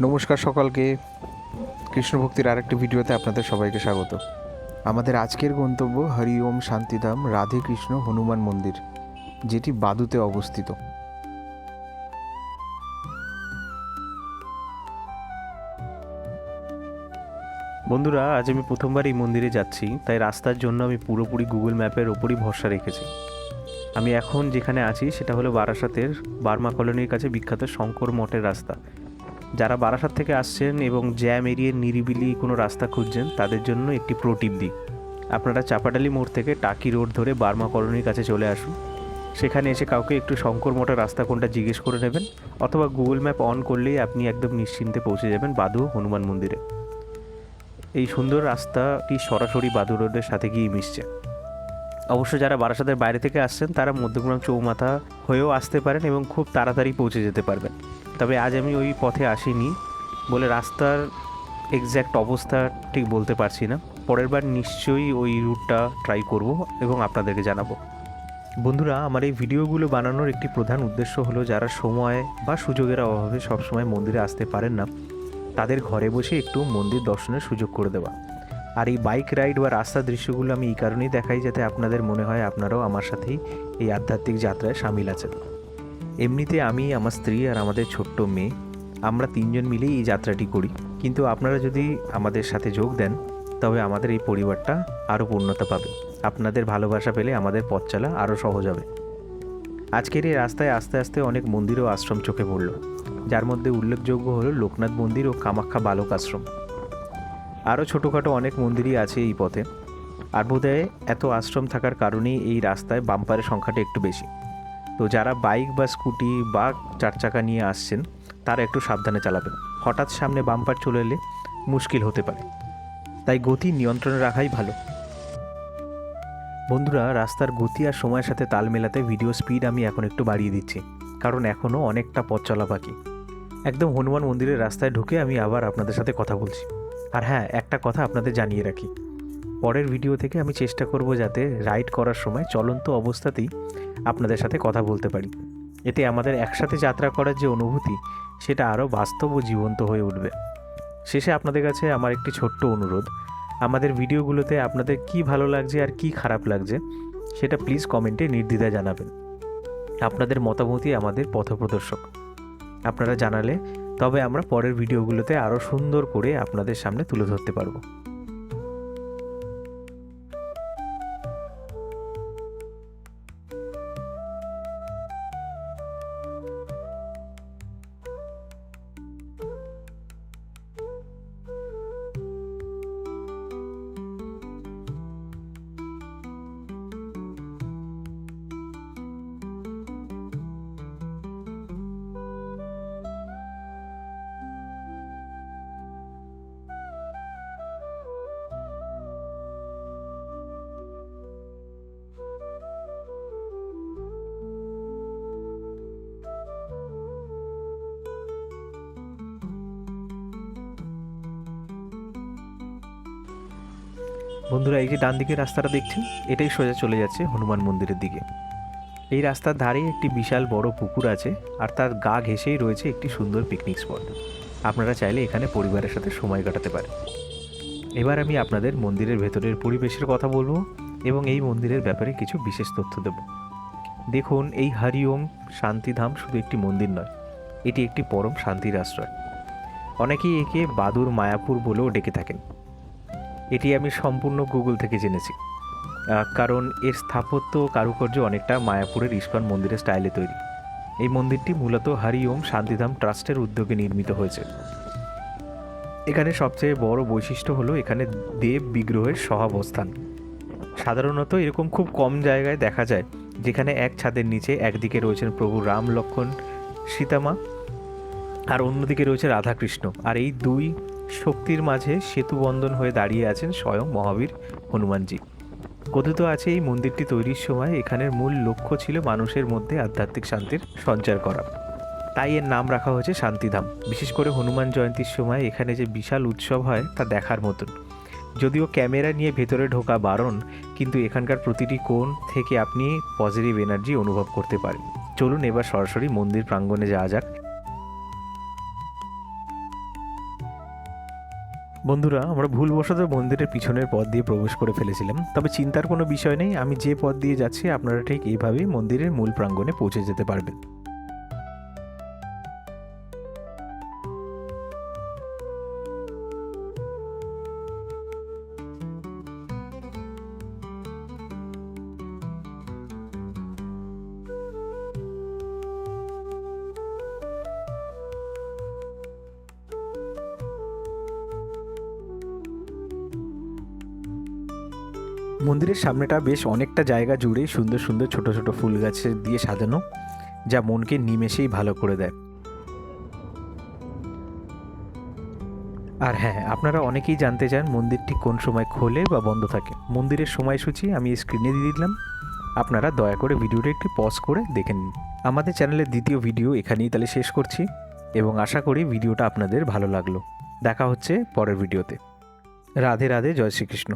নমস্কার সকলকে। কৃষ্ণ ভক্তির আরেকটি ভিডিওতে আপনাদের সবাইকে স্বাগত। আমাদের আজকের গন্তব্য হরি ওম শান্তিধাম রাধে কৃষ্ণ হনুমান মন্দির, যেটি বাদুতে অবস্থিত। বন্ধুরা, আজ আমি প্রথমবার এই মন্দিরে যাচ্ছি, তাই রাস্তার জন্য আমি পুরোপুরি গুগল ম্যাপের ওপরই ভরসা রেখেছি। আমি এখন যেখানে আছি, সেটা হলো বারাসাতের বার্মা কলোনির কাছে বিখ্যাত শঙ্কর মঠের রাস্তা। যারা বারাসাত থেকে আসছেন এবং জ্যাম এরিয়ে নিরিবিলি কোনো রাস্তা খুঁজছেন, তাদের জন্য একটি প্রো টিপ দিই। আপনারা চাপাডালি মোড় থেকে টাকি রোড ধরে বার্মা কলোনির কাছে চলে আসুন। সেখানে এসে কাউকে একটু শঙ্কর মোটা রাস্তা কোনটা জিজ্ঞেস করে নেবেন, অথবা গুগল ম্যাপ অন করলেই আপনি একদম নিশ্চিন্তে পৌঁছে যাবেন বাদু হনুমান মন্দিরে। এই সুন্দর রাস্তাটি সরাসরি বাদু রোডের সাথে গিয়ে মিশছে। অবশ্য যারা বারাসাতের বাইরে থেকে আসছেন, তারা মধ্যগ্রাম চৌমাথা হয়েও আসতে পারেন এবং খুব তাড়াতাড়ি পৌঁছে যেতে পারবেন। তবে আজ আমি ওই পথে আসিনি বলে রাস্তার এক্স্যাক্ট অবস্থা ঠিক বলতে পারছি না। পরের বার নিশ্চয়ই ওই রুটটা ট্রাই করব এবং আপনাদেরকে জানাব। বন্ধুরা, আমার এই ভিডিওগুলো বানানোর একটি প্রধান উদ্দেশ্য হলো যারা সময় বা সুযোগের অভাবে সবসময় মন্দিরে আসতে পারেন না, তাদের ঘরে বসে একটু মন্দির দর্শনের সুযোগ করে দেওয়া। আর এই বাইক রাইড বা রাস্তার দৃশ্যগুলো আমি এই কারণেই দেখাই যাতে আপনাদের মনে হয় আপনারাও আমার সাথেই এই আধ্যাত্মিক যাত্রায় সামিল আছেন। এমনিতে আমি, আমার স্ত্রী আর আমাদের ছোট্ট মেয়ে, আমরা তিনজন মিলেই এই যাত্রাটি করি। কিন্তু আপনারা যদি আমাদের সাথে যোগ দেন, তবে আমাদের এই পরিবারটা আরও পূর্ণতা পাবে। আপনাদের ভালোবাসা পেলে আমাদের পথ চলা আরও সহজ হবে। আজকের এই রাস্তায় আস্তে আস্তে অনেক মন্দির ও আশ্রম চোখে পড়ল, যার মধ্যে উল্লেখযোগ্য হলো লোকনাথ মন্দির ও কামাখ্যা বালক আশ্রম। আরও ছোটোখাটো অনেক মন্দিরই আছে এই পথে। আর বোধহয় এত আশ্রম থাকার কারণেই এই রাস্তায় বাম্পারের সংখ্যাটা একটু বেশি। তো যারা বাইক বা স্কুটি বা চার চাকা নিয়ে আসছেন, তারা একটু সাবধানে চালাবেন। হঠাৎ সামনে বাম্পার চলে এলে মুশকিল হতে পারে। তাই গতি নিয়ন্ত্রণে রাখাই ভালো। বন্ধুরা, রাস্তার গতি আর সময়ের সাথে তাল মেলাতে ভিডিও স্পিড আমি এখন একটু বাড়িয়ে দিচ্ছি। কারণ এখনও অনেকটা পথ চলা বাকি। একদম হনুমান মন্দিরের রাস্তায় ঢুকে আমি আবার আপনাদের সাথে কথা বলছি। আর হ্যাঁ একটা কথা আপনাদের জানিয়ে রাখি। পরের ভিডিও থেকে আমি চেষ্টা করব যাতে রাইড করার সময় চলন্ত অবস্থাতেই আপনাদের সাথে কথা বলতে পারি। এতে আমাদের একসাথে যাত্রা করার যে অনুভূতি, সেটা আরও বাস্তব ও জীবন্ত হয়ে উঠবে। শেষে আপনাদের কাছে আমার একটি ছোট্ট অনুরোধ। আমাদের ভিডিওগুলোতে আপনাদের কি ভালো লাগছে আর কি খারাপ লাগছে, সেটা প্লিজ কমেন্টে নির্দ্বিধায় জানাবেন। আপনাদের মতামতই আমাদের পথপ্রদর্শক। আপনারা জানালে তবে আমরা পরের ভিডিওগুলোতে আরও সুন্দর করে আপনাদের সামনে তুলে ধরতে পারব। বন্ধুরা, এই যে ডান দিকে রাস্তাটা দেখছেন? এটাই সোজা চলে যাচ্ছে হনুমান মন্দিরের দিকে। এই রাস্তার ধারে একটি বিশাল বড় পুকুর আছে, আর তার গা ঘেঁষেই রয়েছে একটি সুন্দর পিকনিক স্পট আপনারা চাইলে এখানে পরিবারের সাথে সময় কাটাতে পারেন। এবার আমি আপনাদের মন্দিরের ভেতরের পরিবেশের কথা বলব, এবং এই মন্দিরের ব্যাপারে কিছু বিশেষ তথ্য দেব। দেখুন, এই হরিওম শান্তিধাম শুধু একটি মন্দির নয়, এটি একটি পরম শান্তির আশ্রয়। অনেকেই একে বাদুর মায়াপুর বলেও ডেকে থাকেন। এটি আমি সম্পূর্ণ গুগল থেকে জেনেছি। কারণ এর স্থাপত্য কারুকার্য অনেকটা মায়াপুরের ইস্কন মন্দিরের স্টাইলে তৈরি। এই মন্দিরটি মূলত হরি ওম শান্তিধাম ট্রাস্টের উদ্যোগে নির্মিত হয়েছে। এখানে সবচেয়ে বড় বৈশিষ্ট্য হলো এখানে দেব বিগ্রহের সহাবস্থান। সাধারণত এরকম খুব কম জায়গায় দেখা যায়, যেখানে এক ছাদের নিচে একদিকে রয়েছেন প্রভু রাম লক্ষণ সীতামা, আর অন্যদিকে রয়েছে রাধাকৃষ্ণ। আর এই দুই শক্তির মাঝে সেতু বন্ধন হয়ে দাঁড়িয়ে আছেন স্বয়ং মহাবীর হনুমানজি। কথিত আছে, এই মন্দিরটি তৈরির সময় এখানের মূল লক্ষ্য ছিল মানুষের মধ্যে আধ্যাত্মিক শান্তির সঞ্চার করা। তাই এর নাম রাখা হয়েছে শান্তিধাম। বিশেষ করে হনুমান জয়ন্তীর সময় এখানে যে বিশাল উৎসব হয়, তা দেখার মতন। যদিও ক্যামেরা নিয়ে ভেতরে ঢোকা বারণ, কিন্তু এখানকার প্রতিটি কোণ থেকে আপনি পজিটিভ এনার্জি অনুভব করতে পারেন। চলুন এবার সরাসরি মন্দির প্রাঙ্গণে যাওয়া যাক। বন্ধুরা, আমরা ভুলবশত মন্দিরের পিছনের পথ দিয়ে প্রবেশ করে ফেলেছিলাম। তবে চিন্তার কোনো বিষয় নেই, আমি যে পথ দিয়ে যাচ্ছি, আপনারা ঠিক এইভাবেই মন্দিরের মূল প্রাঙ্গণে পৌঁছে যেতে পারবেন। মন্দিরের সামনেটা বেশ অনেকটা জায়গা জুড়ে সুন্দর সুন্দর ছোট ছোট ফুল গাছের দিয়ে সাজানো, যা মনকে নিমেষেই ভালো করে দেয়। আর হ্যাঁ আপনারা অনেকেই জানতে চান মন্দিরটি কোন সময় খোলে বা বন্ধ থাকে। মন্দিরের সময়সূচি আমি স্ক্রিনে দিয়ে দিলাম। আপনারা দয়া করে ভিডিওটা একটু পজ করে দেখে নিন। আমাদের চ্যানেলের দ্বিতীয় ভিডিও এখানেই তাহলে শেষ করছি এবং আশা করি ভিডিওটা আপনাদের ভালো লাগল। দেখা হচ্ছে পরের ভিডিওতে। রাধে রাধে, জয় শ্রীকৃষ্ণ।